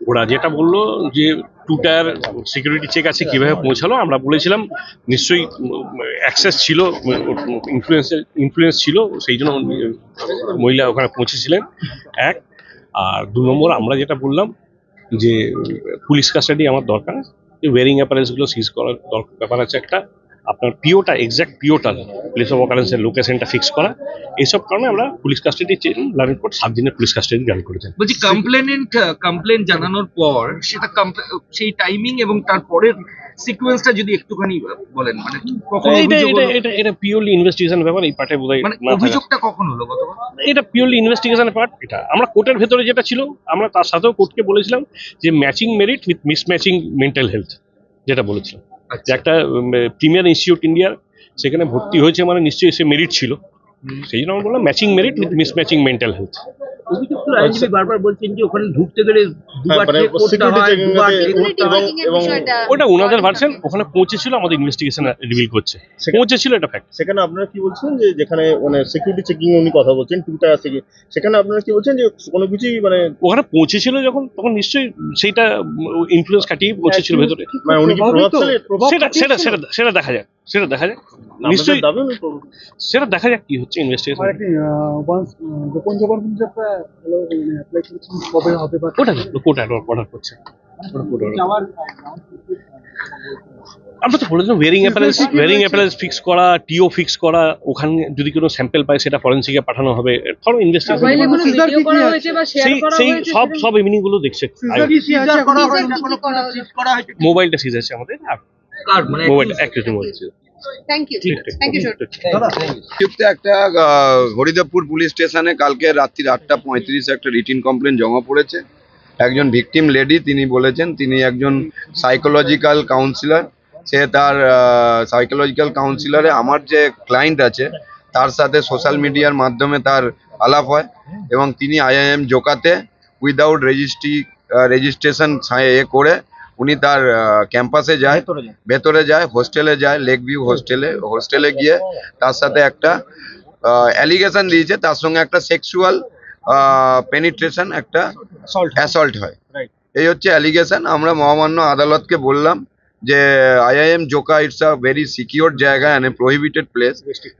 ওরা যেটা বলল যে টু টায়ার সিকিউরিটি চেক আছে, কীভাবে পৌঁছালো, আমরা বলেছিলাম, নিশ্চয়ই অ্যাক্সেস ছিল ইনফ্লুয়েন্স ইনফ্লুয়েন্স ছিল, সেই জন্য মহিলা ওখানে পৌঁছেছিলেন। এক, আর দু নম্বর, আমরা যেটা বললাম যে পুলিশ কাস্টাডি আমার দরকার ওয়ারিং অ্যাপারেন্সগুলো সিজ করার দরকার ব্যাপার আছে একটা। আপনার পিওটা এক্স্যাক্ট পিওটা প্লেস অফ অকারেন্সের লোকেশনটা ফিক্স করা। এইসব কারণে আমরা পুলিশ কাস্টাডি লার্নিং কোর্ট সাত দিনের পুলিশ কাস্টাডি জারি করেছেন। বলছি কমপ্লেনেন্ট কমপ্লেন জানানোর পর সেটা সেই টাইমিং এবং তারপরের সিকোয়েন্সটা যদি একটুখানি বলেন মানে কখন এটা এটা? এটা পিওরলি ইনভেস্টিগেশন ব্যাপার এই পার্টে বোধহয় মানে অভিযোগটা কখন হলো গতকাল এটা পিওরলি ইনভেস্টিগেশনের পার্ট এটা। আমরা কোর্টের ভেতরে যেটা ছিল আমরা তার সাথেও কোর্টকে বলেছিলাম যে matching merit with mismatching mental health যেটা বলেছিলাম। যে আচ্ছা একটা প্রিমিয়ার ইনস্টিটিউট ইন্ডিয়ার সেখানে ভর্তি হয়েছে মানে নিশ্চয়ই সে মেরিট ছিল। সেই জন্য আমরা বললাম matching merit with mismatching mental health আইনজীবী বারবার বলছেন যে ওখানে ঢুকতে গেলে দুবার মানে চেক করতে হয় দুবার। এবং- এবং ওটা ওনাদের ভার্সন ওখানে পৌঁছেছিল আমাদের ইনভেস্টিগেশন রিভিল করছে। সেখানে- পৌঁছেছিল এটা ফ্যাক্ট সেখানে আপনারা কি বলছেন যে যেখানে মানে সিকিউরিটি চেকিং উনি কথা বলছেন টুটা সেখানে আপনারা কি বলছেন যে কোনো কিছুই মানে ওখানে পৌঁছেছিল যখন তখন নিশ্চয়ই সেইটা ইনফ্লুয়েন্স কাটিয়ে পৌঁছেছিল ভেতরে। মানে উনি কি প্রভাব সেটা সেটা সেটা সেটা দেখা যাক। সেটা দেখা যাক। নিশ্চয়ই সেটা দেখা যাক কি হচ্ছে ইনভেস্টিগেশন ওয়ান্স গোপন জবান মানে কবে হবে বা ওটা কোর্ট অর্ডার করছে? order। আমরা তো বলেছিলাম wearing appearance wearing appearance fix করা টিও ফিক্স করা ওখানে যদি কোনো স্যাম্পল পায় সেটা ফরেন্সিকে পাঠানো হবে। ধরো ইনভেস্টিগেশন মোবাইলে কোনো ভিডিও কি কি করা আছে? হয়েছে বা শেয়ার সেই সেই সব সব এমনি গুলো দেখছে। সিজার করা না কোনো করা হয়েছে। মোবাইলটা সিজ আছে আমাদের। কার? মানে একটা mobile thank you thank you একটা হরিদেবপুর পুলিশ স্টেশনে কালকে রাত্রি আটটা পঁয়ত্রিশে একটা রিটিন কমপ্লেন জমা পড়েছে। একজন ভিকটিম লেডি তিনি বলেছেন তিনি একজন সাইকোলজিক্যাল কাউন্সিলর সে তার সাইকোলজিক্যাল কাউন্সিলরে আমার যে ক্লায়েন্ট আছে তার সাথে সোশ্যাল মিডিয়ার মাধ্যমে তার আলাপ হয় এবং তিনি আইআইএম জোকাতে উইদাউট রেজিস্ট্রি রেজিস্ট্রেশন এ করে উনি তার ক্যাম্পাসে যায় ভেতরে যায়। হোস্টেলে যায় লেক ভিউ হোস্টেলে হোস্টেলে গিয়ে তার সাথে একটা অ্যালিগেশন দিয়েছে তার সঙ্গে একটা সেক্সুয়াল পেনিট্রেশন একটা অ্যাসল্ট হয়। এই হচ্ছে অ্যালিগেশন আমরা মহামান্য আদালতকে বললাম যে IIM Joka it's a very secure জায়গা অ্যান্ড প্রহিবিটেড প্লেস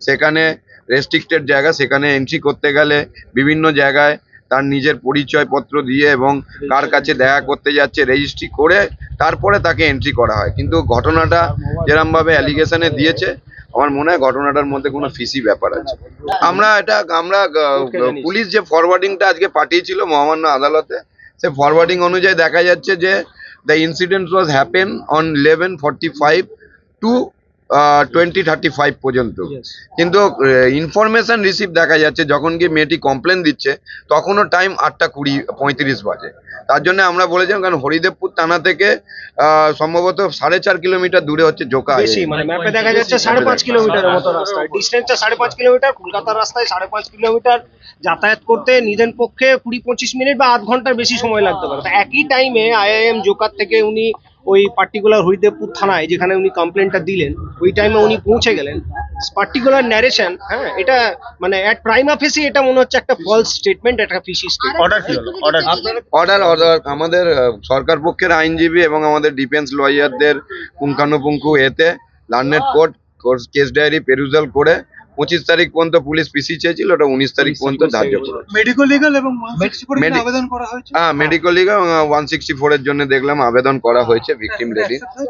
সেখানে রেস্ট্রিক্টেড জায়গা সেখানে এন্ট্রি করতে গেলে বিভিন্ন জায়গায় তার নিজের পরিচয়পত্র দিয়ে এবং কার কাছে দেখা করতে যাচ্ছে রেজিস্ট্রি করে তারপরে তাকে এন্ট্রি করা হয়। কিন্তু ঘটনাটা যেরমভাবে অ্যালিগেশনে দিয়েছে, আমার মনে হয় ঘটনাটার মধ্যে কোনো ফিসি ব্যাপার আছে। আমরা এটা, আমরা পুলিশ যে ফরওয়ার্ডিংটা আজকে পাঠিয়েছিল মহামান্য আদালতে, সে ফরওয়ার্ডিং অনুযায়ী দেখা যাচ্ছে যে the incident was happen on eleven forty five two twenty thirty five পর্যন্ত। কিন্তু ইনফরমেশন রিসিভ দেখা যাচ্ছে যখন গিয়ে মেয়েটি কমপ্লেন দিচ্ছে তখনও টাইম আটটা কুড়ি পঁয়ত্রিশ বাজে। তার জন্য আমরা বলেছিলাম কারণ হরিদেবপুর থানা থেকে আহ, সম্ভবত সাড়ে চার কিলোমিটার দূরে হচ্ছে জোকা বেশি মানে ম্যাপে দেখা যাচ্ছে সাড়ে পাঁচ কিলোমিটারের মতো রাস্তা। ডিস্টেন্সটা সাড়ে পাঁচ কিলোমিটার কলকাতার রাস্তায় সাড়ে পাঁচ কিলোমিটার। যাতায়াত করতে নিদেন পক্ষে কুড়ি পঁচিশ মিনিট বা আধ ঘণ্টার বেশি সময় লাগতে পারে। একই টাইমে আইআইএম জোকার থেকে উনি ওই পার্টিকুলার হরিদেবপুর থানায় যেখানে উনি কমপ্লেনটা দিলেন ওই টাইমে উনি পৌঁছে গেলেন। পার্টিকুলার ন্যারেশন হ্যাঁ এটা মানে অ্যাট প্রাইমা ফেসি এটা মনে হচ্ছে একটা ফলস স্টেটমেন্ট একটা ফিশি স্টেটমেন্ট অর্ডার কি হলো? অর্ডার অর্ডার অর্ডার আমাদের সরকার পক্ষের আইনজীবী এবং আমাদের ডিফেন্স লয়ারদের পুঙ্খানুপুঙ্খু এতে learned court case diary perusal করে পঁচিশ তারিখ পর্যন্ত পুলিশ পিসি চেয়েছিল ওটা উনিশ তারিখ পর্যন্ত ধার্য করে মেডিকেল লিগাল এবং হ্যাঁ medical legal one sixty four এর জন্য দেখলাম আবেদন করা হয়েছে ভিকটিম লেডি